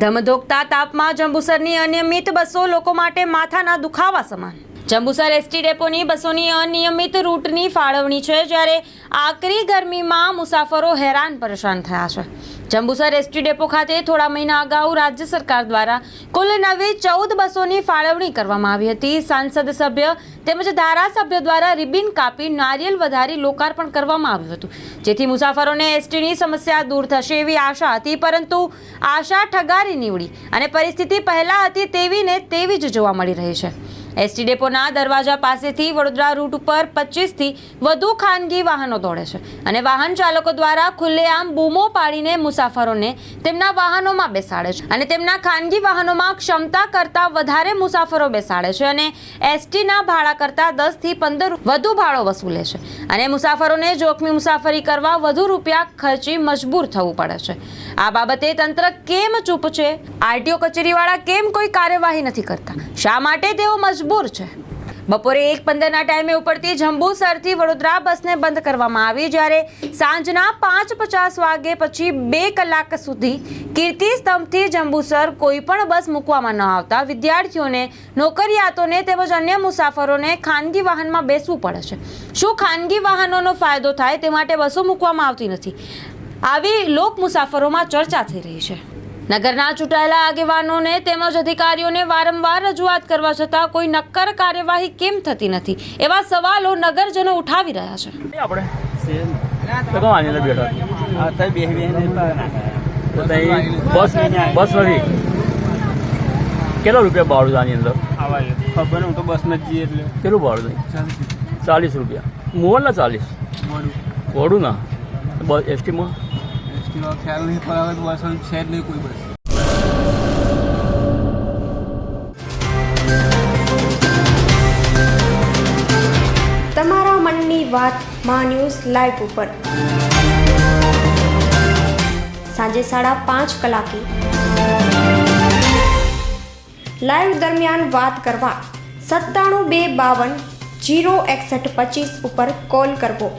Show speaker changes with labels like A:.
A: ધમધોકતા તાપમાં જંબુસરની અનિયમિત બસો લોકો માટે માથાના દુખાવા સમાન. જંબુસર એસટી ડેપોની બસોની અનિયમિત રૂટની ફાળવણી છે, જ્યારે આકરી ગરમીમાં મુસાફરો હેરાન પરેશાન થયા છે. જંબુસર એસટી ડેપો ખાતે થોડા મહિના અગાઉ રાજ્ય સરકાર દ્વારા કુલ નવી ચૌદ બસોની ફાળવણી કરવામાં આવી હતી. સાંસદ સભ્ય તેમજ ધારાસભ્ય દ્વારા રિબિન કાપી નારિયેલ વધારી લોકાર્પણ કરવામાં આવ્યું હતું. જેથી મુસાફરોને એસટીની સમસ્યા દૂર થશે એવી આશા હતી, પરંતુ આશા ઠગારી નીવડી અને પરિસ્થિતિ પહેલાં હતી તેવી ને તેવી જ જોવા મળી રહી છે. એસટી ડેપોના દરવાજા પાસેથી વડોદરા રૂટ ઉપર પચીસથી વધુ ખાનગી વાહનો દોડે છે અને વાહન ચાલકો દ્વારા ખુલ્લેઆમ બૂમો પાડીને મુસાફરોને તેમના વાહનોમાં બેસાડે છે અને તેમના ખાનગી વાહનોમાં ક્ષમતા કરતાં વધારે મુસાફરો બેસાડે છે અને એસટીના ભાડા કરતાં દસથી પંદર વધુ ભાડો વસૂલે છે અને મુસાફરોને જોખમી મુસાફરી કરવા વધુ રૂપિયા ખર્ચી મજબૂર થવું પડે છે. આ બાબતે તંત્ર કેમ ચૂપ છે? આરટીઓ કચેરીવાળા કેમ કોઈ કાર્યવાહી નથી કરતા? શા માટે તેઓ મજબૂર છે. બપોરે એક પંદરના ટાઈમે ઉપડતી જંબુસરથી વડોદરા બસને બંધ કરવામાં આવી જ્યારે સાંજના પાંચ પચાસ વાગે પછી બે કલાક સુધી કીર્તિ સ્તંભથી જંબુસર કોઈ પણ બસ મૂકવામાં ન આવતા વિદ્યાર્થીઓને, નોકરિયાતોને તેમજ અન્ય મુસાફરોને ખાનગી વાહનમાં બેસવું પડે છે. શું ખાનગી વાહનોનો ફાયદો થાય તે માટે બસો મૂકવામાં આવતી નથી. આવી લોક મુસાફરોમાં ચર્ચા થઈ રહી છે. નગરના ચૂંટાયેલા આગેવાનોને તેમજ અધિકારીઓને વારંવાર રજૂઆત કરવા છતાં કોઈ નક્કર કાર્યવાહી કેમ થતી નથી? એવા સવાલો નગરજનો ઉઠાવી રહ્યા છે.
B: કેટલો બસ નથી. રૂપિયા ભાડું છે આની અંદર?
C: ખબર હું તો બસમાં જ જઈએ એટલે.
B: કેટલું ભાડું ચાલીસ રૂપિયા. મોહનના ચાલીસ?
C: મોડું.
B: વડું ના બસ એસટીમાં
C: એસટીનો ખ્યાલ નહીં, પણ હવે બસ છે જ નહીં કોઈ બસ.
D: તમારા મનની વાતમાં ન્યૂઝ લાઈવ ઉપર. સાંજે સાડા પાંચ કલાકે. લાઈવ દરમિયાન વાત કરવા સત્તાણું બે બાવન જીરો એકસઠ પચીસ ઉપર કોલ કરવો.